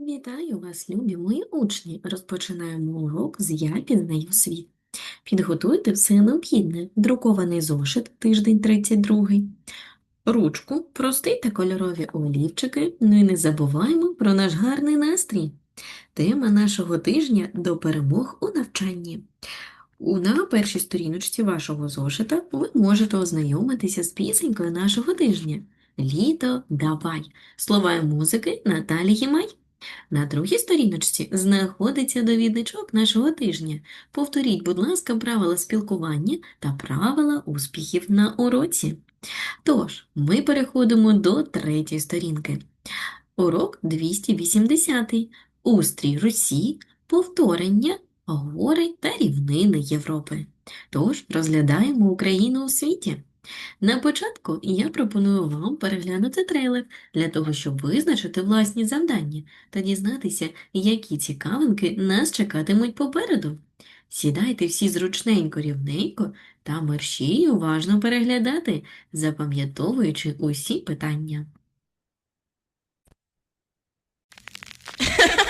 Вітаю вас, любі мої учні! Розпочинаємо урок з Я пізнаю світ. Підготуйте все необхідне, друкований зошит, тиждень 32, ручку, простий та кольорові олівчики, ну і не забуваємо про наш гарний настрій. Тема нашого тижня до перемог у навчанні. На першій сторіночці вашого зошита ви можете ознайомитися з пісенькою нашого тижня. Літо, давай. Слова музики Наталії Май. На другій сторіночці знаходиться довідничок нашого тижня. Повторіть, будь ласка, правила спілкування та правила успіхів на уроці. Тож, ми переходимо до третьої сторінки. Урок 280. Устрій Русі, повторення, гори та рівнини Європи. Тож, розглядаємо Україну у світі. На початку я пропоную вам переглянути трейлер для того, щоб визначити власні завдання та дізнатися, які цікавинки нас чекатимуть попереду. Сідайте всі зручненько рівненько та мерщій уважно переглядати, запам'ятовуючи усі питання.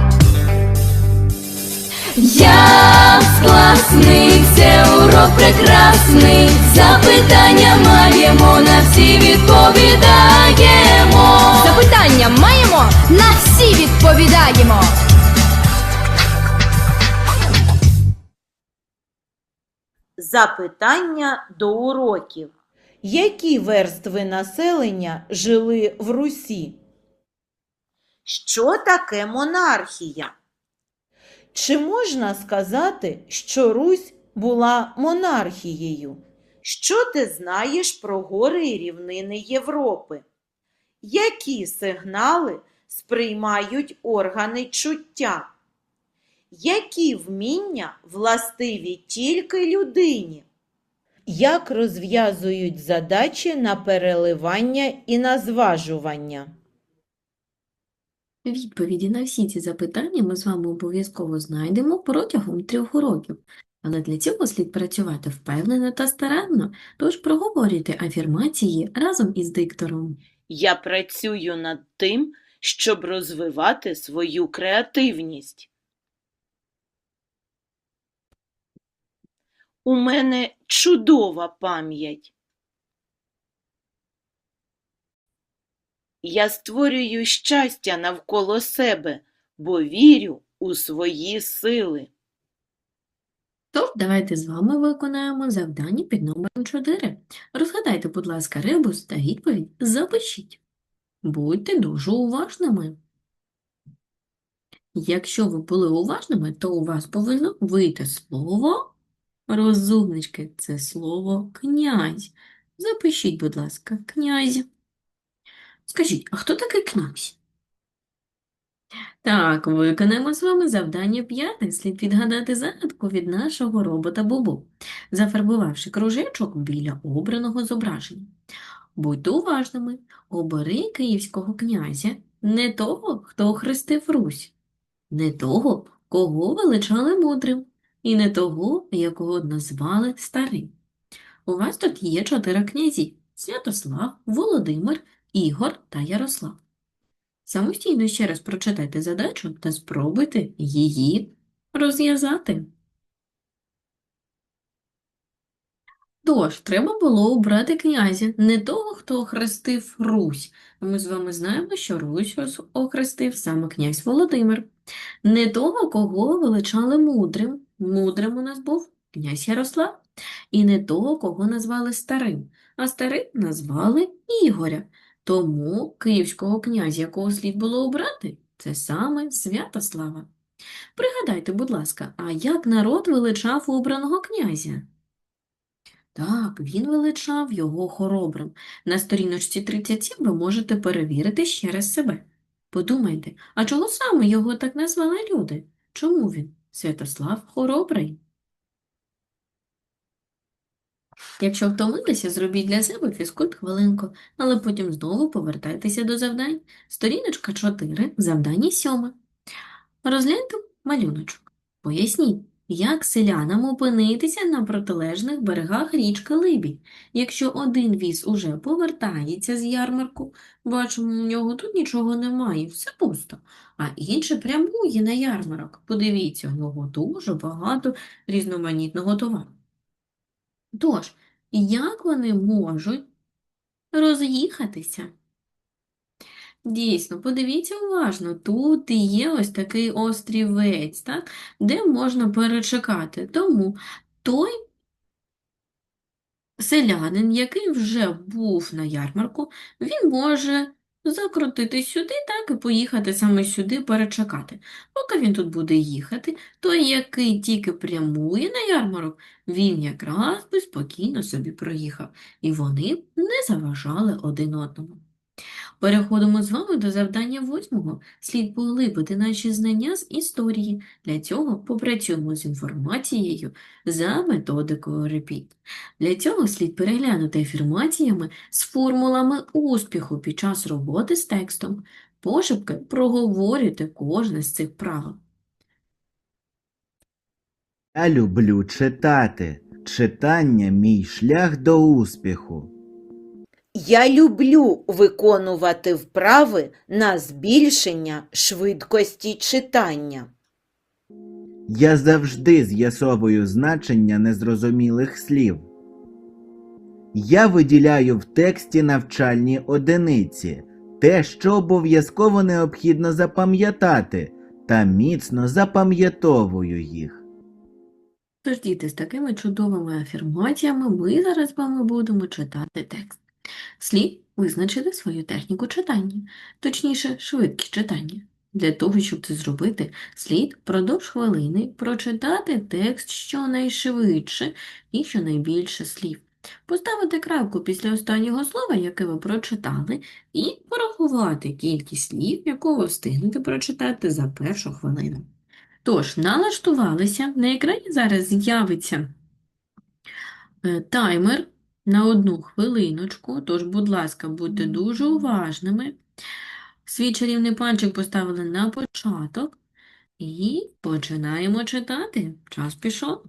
Япс класний, це урок прекрасний. Запитання маємо, на всі відповідаємо. Запитання маємо, на всі відповідаємо. Запитання до уроків. Які верстви населення жили в Русі? Що таке монархія? Чи можна сказати, що Русь була монархією? Що ти знаєш про гори і рівнини Європи? Які сигнали сприймають органи чуття? Які вміння властиві тільки людині? Як розв'язують задачі на переливання і на зважування? Відповіді на всі ці запитання ми з вами обов'язково знайдемо протягом трьох уроків. Але для цього слід працювати впевнено та старанно, тож проговорюйте афірмації разом із диктором. Я працюю над тим, щоб розвивати свою креативність. У мене чудова пам'ять. Я створюю щастя навколо себе, бо вірю у свої сили. Тож, давайте з вами виконаємо завдання під номером 4. Розгадайте, будь ласка, ребус та відповідь запишіть. Будьте дуже уважними. Якщо ви були уважними, то у вас повинно вийти слово розумнички. Це слово князь. Запишіть, будь ласка, князь. Скажіть, а хто такий князь? Так, виконаємо з вами завдання п'яте. Слід відгадати загадку від нашого робота Бубу, зафарбувавши кружечок біля обраного зображення. Будьте уважними, обери київського князя, не того, хто охрестив Русь, не того, кого величали мудрим, і не того, якого назвали старим. У вас тут є чотири князі – Святослав, Володимир, Ігор та Ярослав. Самостійно ще раз прочитайте задачу та спробуйте її розв'язати. Тож, треба було обрати князя, не того, хто охрестив Русь. Ми з вами знаємо, що Русь охрестив саме князь Володимир. Не того, кого величали мудрим. Мудрим у нас був князь Ярослав. І не того, кого назвали старим. А старим назвали Ігоря. Тому київського князя, якого слід було обрати, це саме Святослава. Пригадайте, будь ласка, а як народ величав обраного князя? Так, він величав його хоробрим. На сторіночці 37 ви можете перевірити ще раз себе. Подумайте, а чого саме його так назвали люди? Чому він Святослав Хоробрий. Якщо втомилися, зробіть для себе фізкульт хвилинку, але потім знову повертайтеся до завдань. Сторіночка 4, завдання 7. Розгляньте малюночок. Поясніть, як селянам опинитися на протилежних берегах річки Либідь. Якщо один віз уже повертається з ярмарку, бачимо, у нього тут нічого немає, все пусто, а інший прямує на ярмарок. Подивіться, у нього дуже багато різноманітного товару. Тож, як вони можуть роз'їхатися? Дійсно, подивіться уважно, тут є ось такий острівець, так, де можна перечекати. Тому той селянин, який вже був на ярмарку, він може закрутити сюди, так, і поїхати саме сюди перечекати. Поки він тут буде їхати, той, який тільки прямує на ярмарок, він якраз би спокійно собі проїхав, і вони не заважали один одному. Переходимо з вами до завдання восьмого. Слід поглибити наші знання з історії. Для цього попрацюємо з інформацією за методикою REPEAT. Для цього слід переглянути афірмаціями з формулами успіху під час роботи з текстом. Пошепки проговорюйте кожне з цих правил. Я люблю читати. Читання мій шлях до успіху. Я люблю виконувати вправи на збільшення швидкості читання. Я завжди з'ясовую значення незрозумілих слів. Я виділяю в тексті навчальні одиниці, те, що обов'язково необхідно запам'ятати, та міцно запам'ятовую їх. Тож, діти, з такими чудовими афірмаціями ми зараз з вами будемо читати текст. Слід визначити свою техніку читання, точніше, швидкість читання. Для того, щоб це зробити, слід впродовж хвилини прочитати текст щонайшвидше і щонайбільше слів. Поставити крапку після останнього слова, яке ви прочитали, і порахувати кількість слів, яку ви встигнете прочитати за першу хвилину. Тож, налаштувалися, на екрані зараз з'явиться е, таймер на одну хвилиночку, тож, будь ласка, будьте дуже уважними. Свій чарівний пальчик поставили на початок і починаємо читати. Час пішов.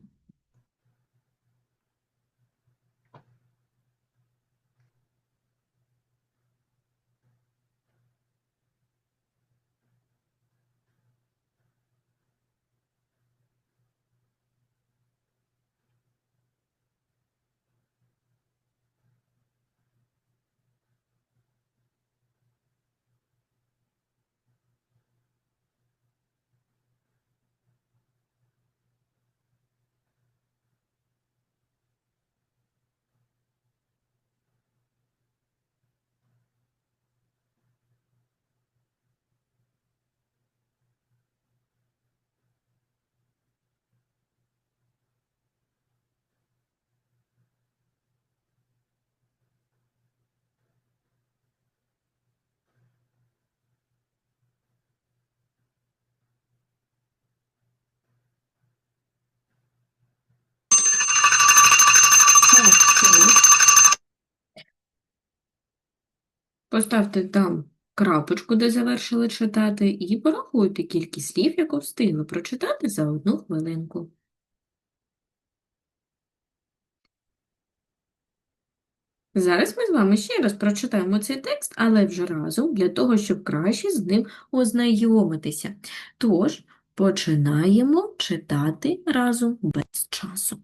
Поставте там крапочку, де завершили читати, і порахуйте кількість слів, яку встигли прочитати за одну хвилинку. Зараз ми з вами ще раз прочитаємо цей текст, але вже разом, для того, щоб краще з ним ознайомитися. Тож, починаємо читати разом без часу.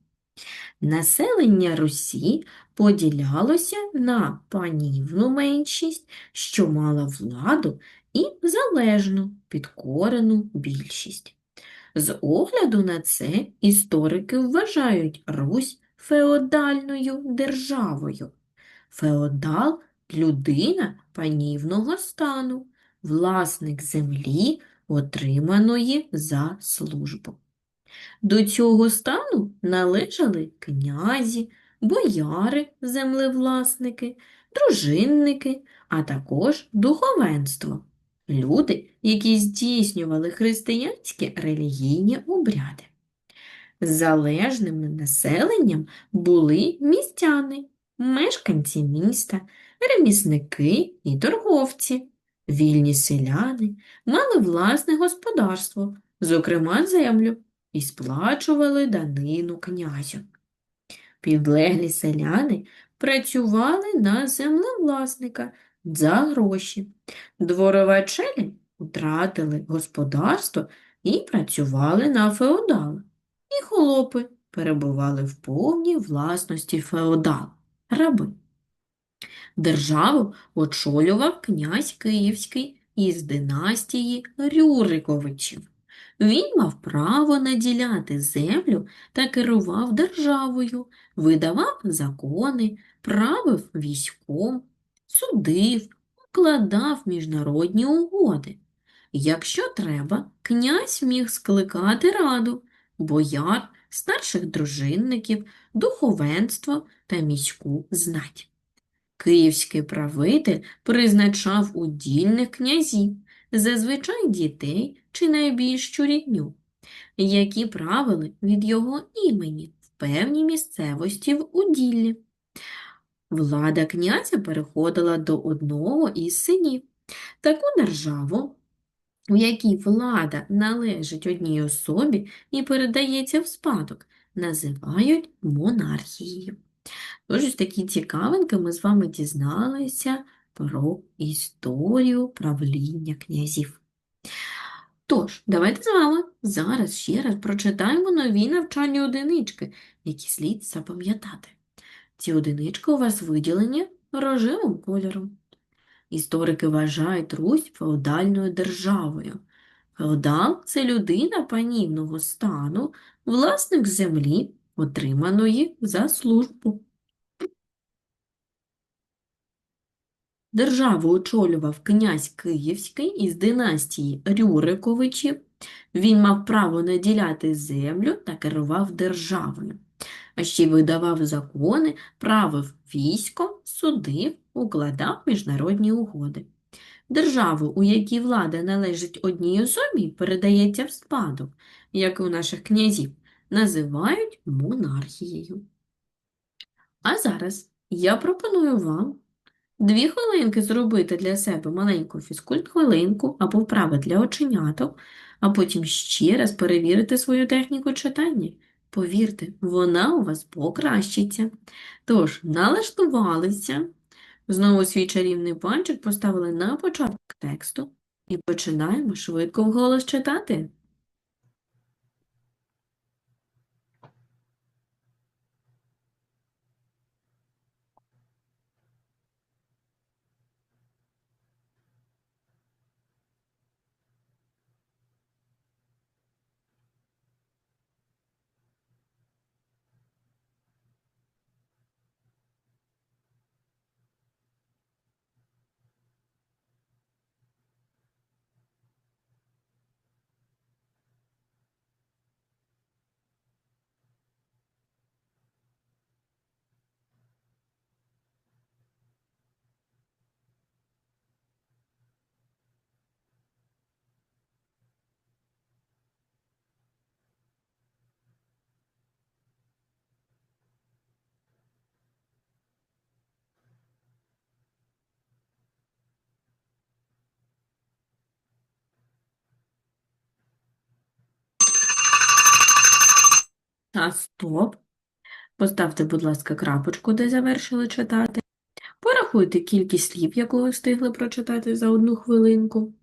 Населення Русі поділялося на панівну меншість, що мала владу, і залежну, підкорену більшість. З огляду на це історики вважають Русь феодальною державою. Феодал – людина панівного стану, власник землі, отриманої за службу. До цього стану належали князі, бояри, землевласники, дружинники, а також духовенство. люди, які здійснювали християнські релігійні обряди. Залежним населенням були містяни, мешканці міста, ремісники і торговці. Вільні селяни мали власне господарство, зокрема землю, і сплачували данину князю. Підлеглі селяни працювали на землевласника за гроші. Дворова челядь втратили господарство і працювали на феодала. І холопи перебували в повній власності феодала, раби. Державу очолював князь Київський із династії Рюриковичів. Він мав право наділяти землю та керував державою, видавав закони, правив військом, судив, укладав міжнародні угоди. Якщо треба, князь міг скликати раду, бояр, старших дружинників, духовенство та міську знать. Київський правитель призначав удільних князів, зазвичай дітей чи найбільшу рідню, які правили від його імені в певній місцевості в уділлі. Влада князя переходила до одного із синів. Таку державу, в якій влада належить одній особі і передається в спадок, називають монархією. Тож, такі цікавинки ми з вами дізналися про історію правління князів. Тож, давайте з вами зараз ще раз прочитаємо нові навчальні одинички, які слід запам'ятати. Ці одинички у вас виділені рожевим кольором. Історики вважають Русь феодальною державою. Феодал – це людина панівного стану, власник землі, отриманої за службу. Державу очолював князь Київський із династії Рюриковичів. Він мав право наділяти землю та керував державою, а ще й видавав закони, правив військом, судив, укладав міжнародні угоди. Державу, у якій влада належить одній особі, передається в спадок, як і у наших князів, називають монархією. А зараз я пропоную вам Дві хвилинки зробити для себе маленьку фізкульт-хвилинку або вправи для оченяток, а потім ще раз перевірити свою техніку читання. Повірте, вона у вас покращиться. Тож, налаштувалися, знову свій чарівний пальчик поставили на початок тексту і починаємо швидко вголос читати. Та стоп. Поставте, будь ласка, крапочку, де завершили читати. Порахуйте кількість слів, яку ви встигли прочитати за одну хвилинку.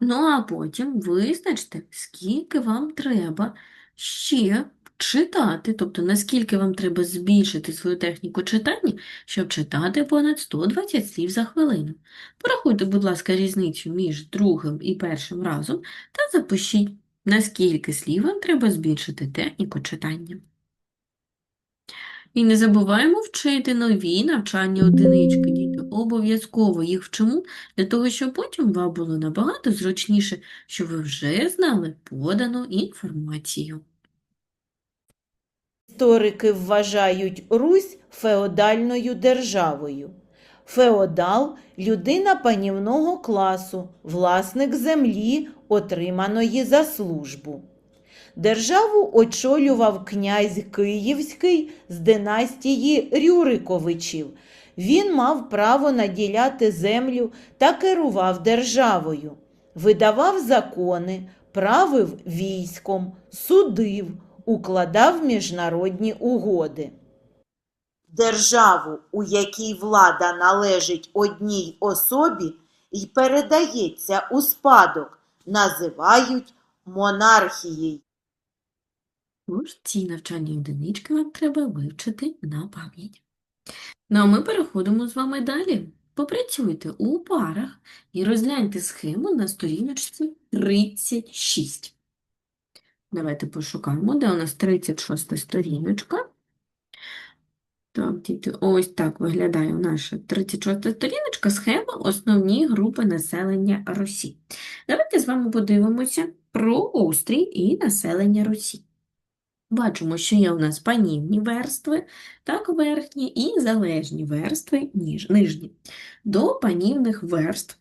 Ну, а потім визначте, скільки вам треба ще читати, тобто наскільки вам треба збільшити свою техніку читання, щоб читати понад 120 слів за хвилину. Порахуйте, будь ласка, різницю між другим і першим разом та запишіть, наскільки слів вам треба збільшити техніку читання. І не забуваємо вчити нові навчальні одинички, діти. Обов'язково їх вчимо для того, щоб потім вам було набагато зручніше, що ви вже знали подану інформацію. Історики вважають Русь феодальною державою. Феодал людина панівного класу, власник землі, отриманої за службу. Державу очолював князь Київський з династії Рюриковичів. Він мав право наділяти землю та керував державою, видавав закони, правив військом, судив, укладав міжнародні угоди. Державу, у якій влада належить одній особі і передається у спадок, називають монархією. Тож ці навчальні одинички вам треба вивчити на пам'ять. Ну а ми переходимо з вами далі. Попрацюйте у парах і розгляньте схему на сторіночці 36. Давайте пошукаємо, де у нас 36 сторіночка. Так, діти, ось так виглядає наша 36 сторіночка, схема основні групи населення Русі. Давайте з вами подивимося про острій і населення Русі. Бачимо, що є у нас панівні верстви, так, верхні, і залежні верстви, ніж, нижні. До панівних верств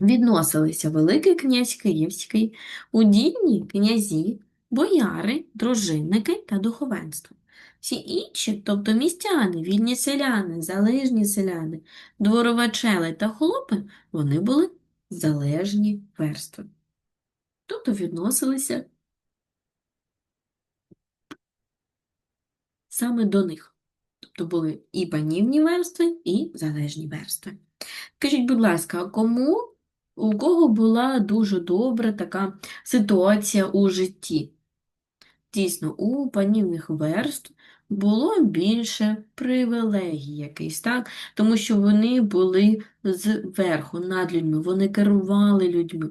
відносилися Великий князь Київський, удільні князі, бояри, дружинники та духовенство. Всі інші, тобто містяни, вільні селяни, залежні селяни, дворовачели та холопи, вони були залежні верстви. Тобто відносилися саме до них. Тобто були і панівні верстви, і залежні верстви. Скажіть, будь ласка, кому, у кого була дуже добра така ситуація у житті? Дійсно, у панівних верств було більше привілегій якийсь, так? Тому що вони були зверху, над людьми, вони керували людьми.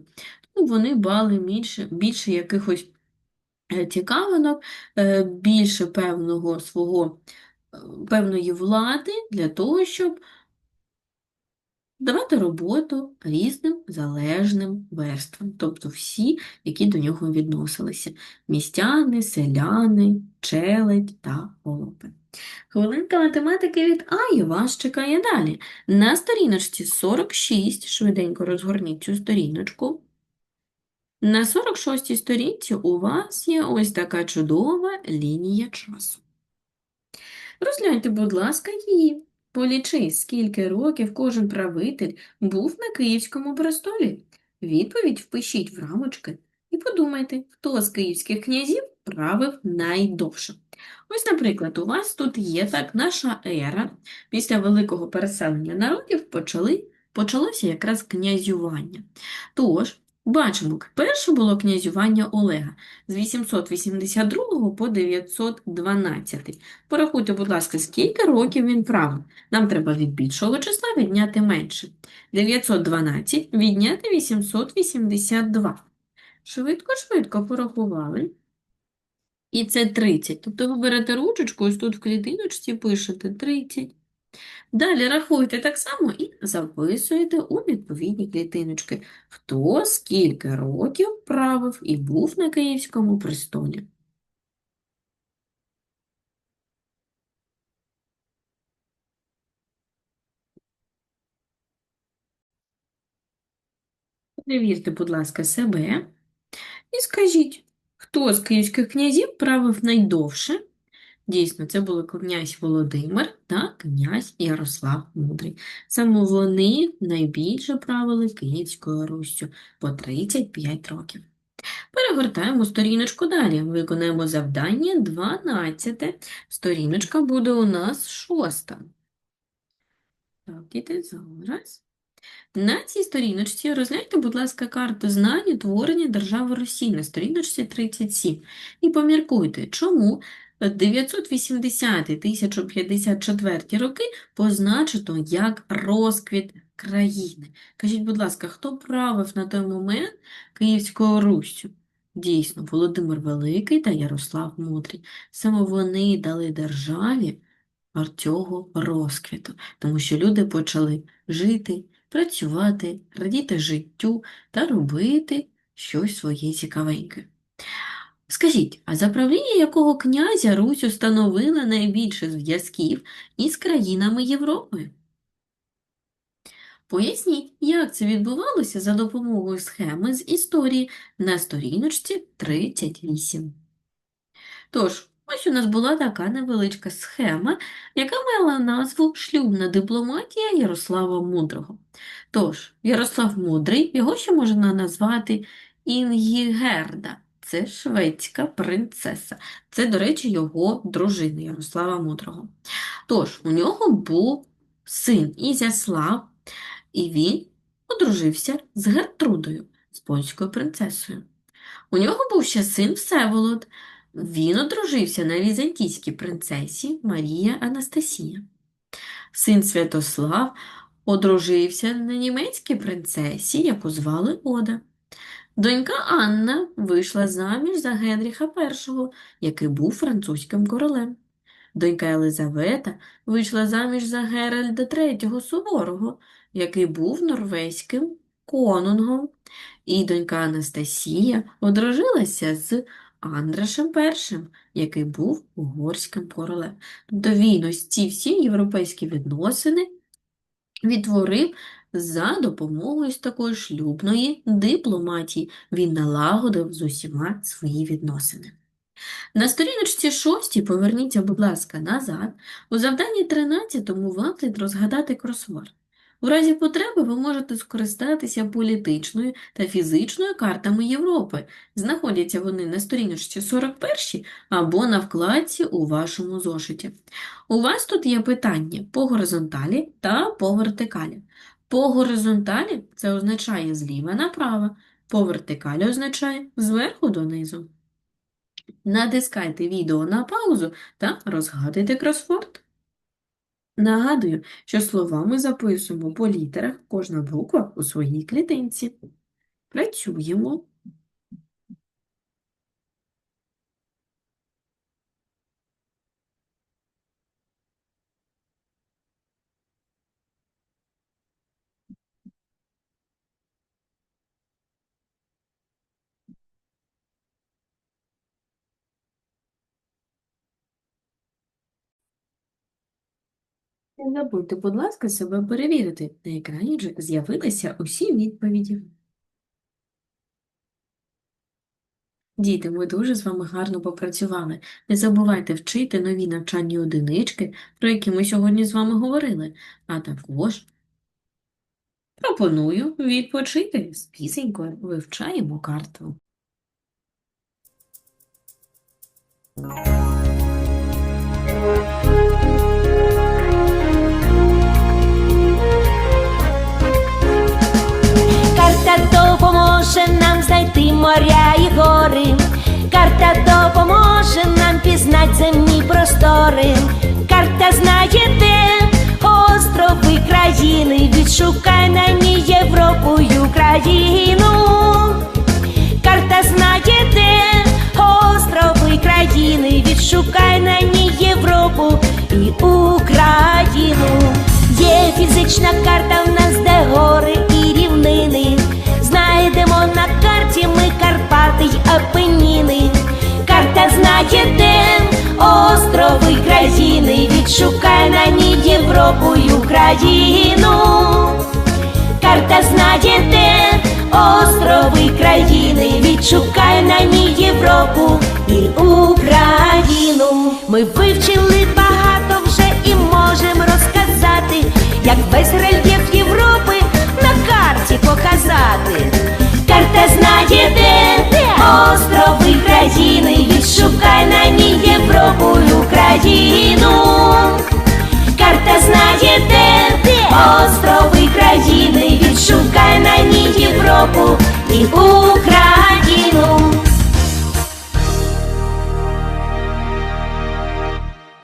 Тому вони мали більше, більше якихось е, цікавинок, е, більше певного свого, е, певної влади для того, щоб давати роботу різним залежним верствам, тобто всі, які до нього відносилися – містяни, селяни, челядь та холопи. Хвилинка математики від Аї вас чекає далі. На сторіночці 46, швиденько розгорніть цю сторіночку. На 46 сторінці у вас є ось така чудова лінія часу. Розгляньте, будь ласка, її. Полічи, скільки років кожен правитель був на Київському престолі. Відповідь впишіть в рамочки і подумайте, хто з київських князів правив найдовше. Ось, наприклад, у вас тут є так наша ера. Після великого переселення народів почали, почалося якраз князювання. Тож, бачимо, перше було князювання Олега з 882 по 912. Порахуйте, будь ласка, скільки років він правив. Нам треба від більшого числа відняти менше. 912 відняти 882. Швидко-швидко порахували. І це 30. Тобто ви берете ручечку, ось тут в клітиночці пишете 30. Далі рахуйте так само і записуєте у відповідні клітиночки, хто скільки років правив і був на Київському престолі. Перевірте, будь ласка, себе і скажіть, хто з київських князів правив найдовше? Дійсно, це були князь Володимир та князь Ярослав Мудрий. Саме вони найбільше правили Київською Руссю по 35 років. Перегортаємо сторіночку далі. Виконаємо завдання 12. Сторіночка буде у нас шоста. Так, діти, зараз. На цій сторіночці розгляньте, будь ласка, карту знань утворення держави Росії на сторіночці 37. І поміркуйте, чому 980-1054 роки позначено як розквіт країни. Кажіть, будь ласка, хто правив на той момент Київською Руссю? Дійсно, Володимир Великий та Ярослав Мудрий. Саме вони дали державі цього розквіту, тому що люди почали жити, працювати, радіти життю та робити щось своє цікавеньке. Скажіть, а за правління якого князя Русь установила найбільше зв'язків із країнами Європи? Поясніть, як це відбувалося за допомогою схеми з історії на сторіночці 38. Тож, ось у нас була така невеличка схема, яка мала назву Шлюбна дипломатія Ярослава Мудрого. Тож, Ярослав Мудрий, його ще можна назвати Інгігерда. Це шведська принцеса. Це, до речі, його дружина Ярослава Мудрого. Тож, у нього був син Ізяслав, і він одружився з Гертрудою, з польською принцесою. У нього був ще син Всеволод. Він одружився на візантійській принцесі Марія Анастасія. Син Святослав одружився на німецькій принцесі, яку звали Ода. Донька Анна вийшла заміж за Генріха І, який був французьким королем. Донька Елизавета вийшла заміж за Геральда III Суворого, який був норвезьким конунгом. І донька Анастасія одружилася з Андрашем І, який був угорським королем. Тобто він ось ці всі європейські відносини відтворив за допомогою ось такої шлюбної дипломатії. Він налагодив з усіма свої відносини. На сторіночці 6 поверніться, будь ласка, назад. У завданні 13 вам слід розгадати кросворд. У разі потреби ви можете скористатися політичною та фізичною картами Європи. Знаходяться вони на сторіночці 41 або на вкладці у вашому зошиті. У вас тут є питання по горизонталі та по вертикалі. По горизонталі це означає зліва направо, по вертикалі означає зверху донизу. Натискайте відео на паузу та розгадуйте кросфорд. Нагадую, що слова ми записуємо по літерах, кожна буква у своїй клітинці. Працюємо. Не забудьте, будь ласка, себе перевірити. На екрані вже з'явилися усі відповіді. Діти, ми дуже з вами гарно попрацювали. Не забувайте вчити нові навчальні одинички, про які ми сьогодні з вами говорили, а також пропоную відпочити з пісенькою «Вивчаємо карту». Пізнати земні простори. Карта знає, де острови країни. Відшукай на ній Європу й Україну. Карта знає, де острови країни. Відшукай на ній Європу і Україну. Є фізична карта в нас, де гори і рівнини. Знайдемо на карті ми Карпати й Апеніни. Карта знає, де острови країни. Відшукай на ній Європу й Україну. Карта знає, де острови країни. Відшукай на ній Європу і Україну. Ми вивчили багато вже і можемо розказати, як весь рельєф Європи на карті показати. Карта знає, де острови країни. Відшукай на ній Європу і Україну. Карта знає, де острови країни. Відшукай на ній Європу і Україну.